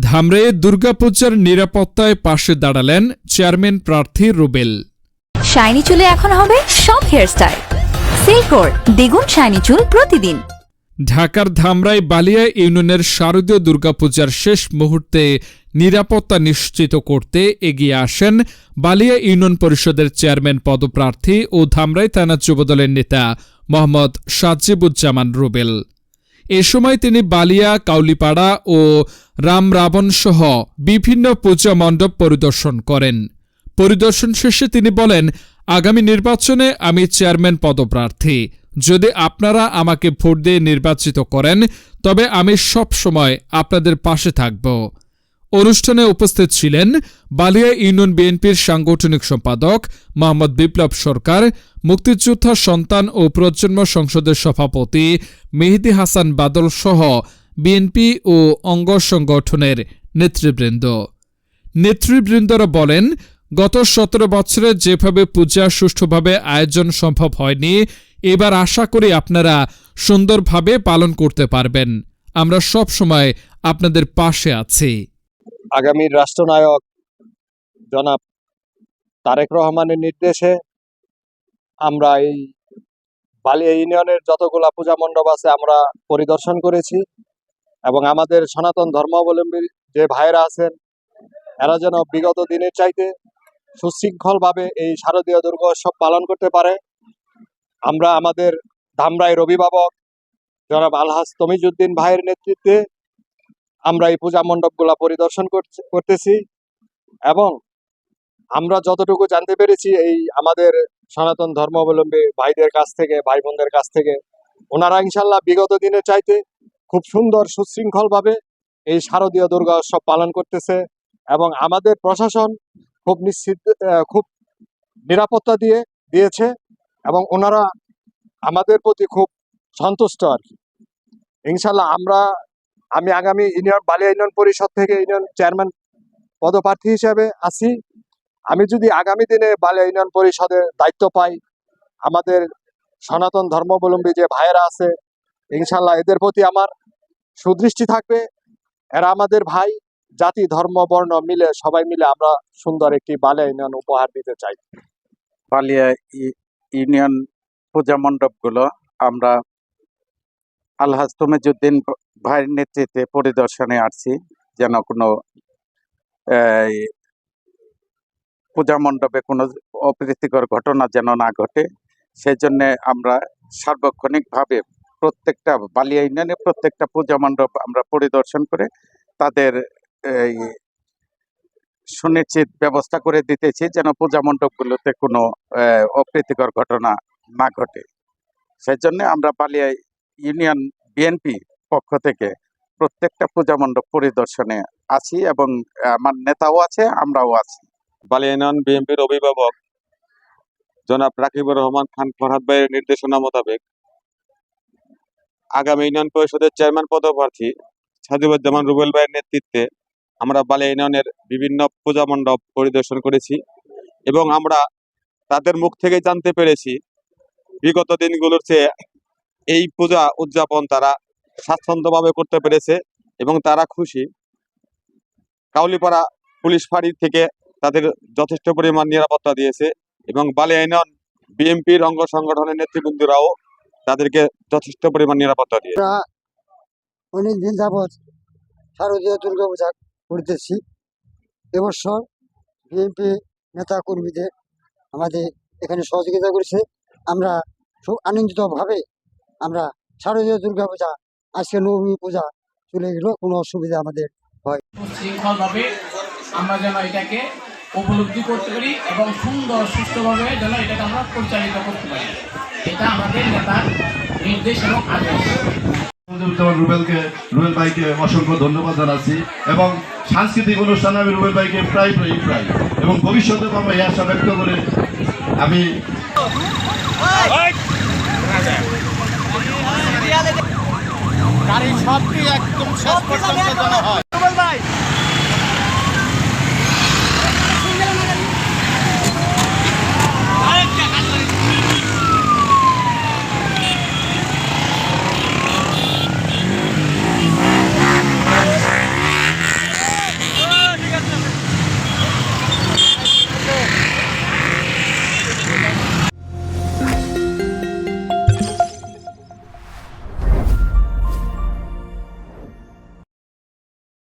ধামরে দুর্গাপূজার নিরাপত্তায় পাশে দাঁড়ালেন চেয়ারম্যান প্রার্থী রুবেল। শাইনি চুলে এখন হবে সব হেয়ারস্টাইল সিল্কোর দ্বিগুণ শাইনি চুল প্রতিদিন। ঢাকার ধামরাই বালিয়া ইউনিয়নের শারদীয় দুর্গাপূজার শেষ মুহূর্তে নিরাপত্তা নিশ্চিত করতে এগিয়ে আসেন বালিয়া ইউনিয়ন পরিষদের চেয়ারম্যান পদপ্রার্থী ও ধামরাই থানা যুবদলের নেতা মোহাম্মদ সাজিবুজ্জামান রুবেল। এ সময় তিনি বালিয়া, কাউলিপাড়া ও রাম রাবণ সহ বিভিন্ন পূজা মণ্ডপ পরিদর্শন করেন। পরিদর্শন শেষে তিনি বলেন, আগামী নির্বাচনে আমি চেয়ারম্যান পদপ্রার্থী। যদি আপনারা আমাকে ভোট দিয়ে নির্বাচিত করেন, তবে আমি সব সময় আপনাদের পাশে থাকব। অনুষ্ঠানে উপস্থিত ছিলেন বালিয়া ইউনিয়ন বিএনপির সাংগঠনিক সম্পাদক মোহাম্মদ বিপ্লব সরকার, মুক্তিযোদ্ধা সন্তান ও প্রজন্ম সংসদের সভাপতি মেহেদি হাসান বাদল সহ বিএনপি ও অঙ্গ সংগঠনের নেতৃবৃন্দ। নেতৃবৃন্দরা বলেন, গত সতেরো বছরে যেভাবে পূজা সুষ্ঠুভাবে আয়োজন সম্ভব হয়নি, এবার আশা করি আপনারা সুন্দরভাবে পালন করতে পারবেন। আমরা সব সময় আপনাদের পাশে আছি। আগামীর রাষ্ট্রনায়ক জনাব তারেক রহমানের নির্দেশে আমরা এই বালিয়া ইউনিয়নের যতগুলা পূজা মণ্ডপ আছে আমরা পরিদর্শন করেছি এবং আমাদের সনাতন ধর্মাবলম্বী যে ভাইরা আছেন, এরা যেন বিগত দিনের চাইতে সুশৃঙ্খলভাবে এই শারদীয় দুর্গোৎসব পালন করতে পারে। আমরা আমাদের ধামরাই রবিবাবক জনাব আলহাজ তমিজুদ্দিন ভাইয়ের নেতৃত্বে আমরা এই পূজা মণ্ডপগুলা পরিদর্শন করতেছি এবং আমরা যতটুকু জানতে পেরেছি এই আমাদের সনাতন ধর্মাবলম্বী ভাইদের কাছ থেকে ভাই বোনদের কাছ থেকে, ওনারা ইনশাল্লাহ বিগত দিনে চাইতে খুব সুন্দর সুশৃঙ্খল ভাবে এই শারদীয় দুর্গা উৎসব পালন করতেছে এবং আমাদের প্রশাসন খুব নিশ্চিত খুব নিরাপত্তা দিয়ে, দিয়েছে এবং ওনারা আমাদের প্রতি খুব সন্তুষ্ট আর কি। ইনশাল্লাহ আমরা আমি আগামী ইউনিয়ন, বালিয়া ইউনিয়ন পরিষদ থেকে ইউনিয়ন চেয়ারম্যান পদপ্রার্থী হিসেবে আছি। আমি যদি আগামী দিনে বালিয়া ইউনিয়ন পরিষদের দায়িত্ব পাই, আমাদের সনাতন ধর্মাবলম্বী যে ভাইয়েরা আছে ইনশাল্লাহ এদের প্রতি আমার সুদৃষ্টি থাকবে। এরা আমাদের ভাই, জাতি, ধর্ম, বর্ণ মিলে, সবাই মিলে আমরা সুন্দর একটি বালিয়া ইউনিয়ন উপহার দিতে চাই। বালিয়া ইউনিয়ন পূজা মণ্ডপগুলো আমরা আলহাজ তমিজুদ্দিন ভাইয়ের নেতৃত্বে পরিদর্শনে আসছি, যেন কোনো পূজা মণ্ডপে কোনো অপ্রীতিকর ঘটনা যেন না ঘটে। সেই জন্য আমরা সার্বক্ষণিকভাবে প্রত্যেকটা বালিয়া ইউনিয়নে প্রত্যেকটা পূজা মণ্ডপ আমরা পরিদর্শন করে তাদের, এই, সুনিশ্চিত ব্যবস্থা করে দিতেছি, যেন পূজা মণ্ডপগুলোতে কোনো অপ্রীতিকর ঘটনা না ঘটে। সেই জন্য আমরা বালিয়া ইউনিয়ন বিএনপি পক্ষ থেকে প্রত্যেকটা পূজা মণ্ডপ পরিদর্শনে আছি এবং আমার নেতাও আছে, আমরাও আছি। বালিয়া ইউনিয়ন বিএনপির অভিভাবক জনাব রাকিবুর রহমান খান ফরহাদ ভাইয়ের নির্দেশনা মোতাবেক আগামী ইউনিয়ন পরিষদের চেয়ারম্যান পদপ্রার্থী সাজিবুজ্জামান রুবেল ভাইয়ের নেতৃত্বে আমরা বালিয়া ইউনিয়নের বিভিন্ন পূজা মণ্ডপ পরিদর্শন করেছি এবং আমরা তাদের মুখ থেকে জানতে পেরেছি বিগত দিনগুলোর চেয়ে এই পূজা উদযাপন তারা স্বাচ্ছন্দ্যভাবে করতে পেরেছে এবং তারা খুশি। কাউলিপাড়া পুলিশ ফাঁড়ি থেকে তাদের যথেষ্ট পরিমাণ নিরাপত্তা দিয়েছে এবং বালিয়া ইউনিয়ন বিএনপির অঙ্গ সংগঠনের নেতৃবৃন্দরাও তাদেরকে যথেষ্ট পরিমাণ নিরাপত্তা দিয়ে অনেক দিন যাবৎ শারদীয় দুর্গা পূজা করতেছি। এবছর বিএনপি নেতা কর্মীদের আমাদের এখানে সহযোগিতা করেছে। আমরা খুব আনন্দিতভাবে আমরা শারদীয় দুর্গা পূজা আজকে নবমী পূজা চলে গেল কোনো অসুবিধা আমাদের শৃঙ্খলভাবে আমরা যেন এটাকে উপলব্ধি করতে পারি এবং সুন্দর সুস্থভাবে যেন এটাকে আমরা পরিচালিত করতে পারি। এটা আমাদের নেতার নির্দেশ এবং আদেশ। রুবেলকে রুবেল ভাইকে অসংখ্য ধন্যবাদ জানাচ্ছি এবং সাংস্কৃতিক অনুষ্ঠানে আমি রুবেল ভাইকে প্রায় প্রায় প্রায় এবং ভবিষ্যতে আমরা এই আশা ব্যক্ত করে আমি গাড়ি সবটি একদম শেষ পর্যন্ত হয়।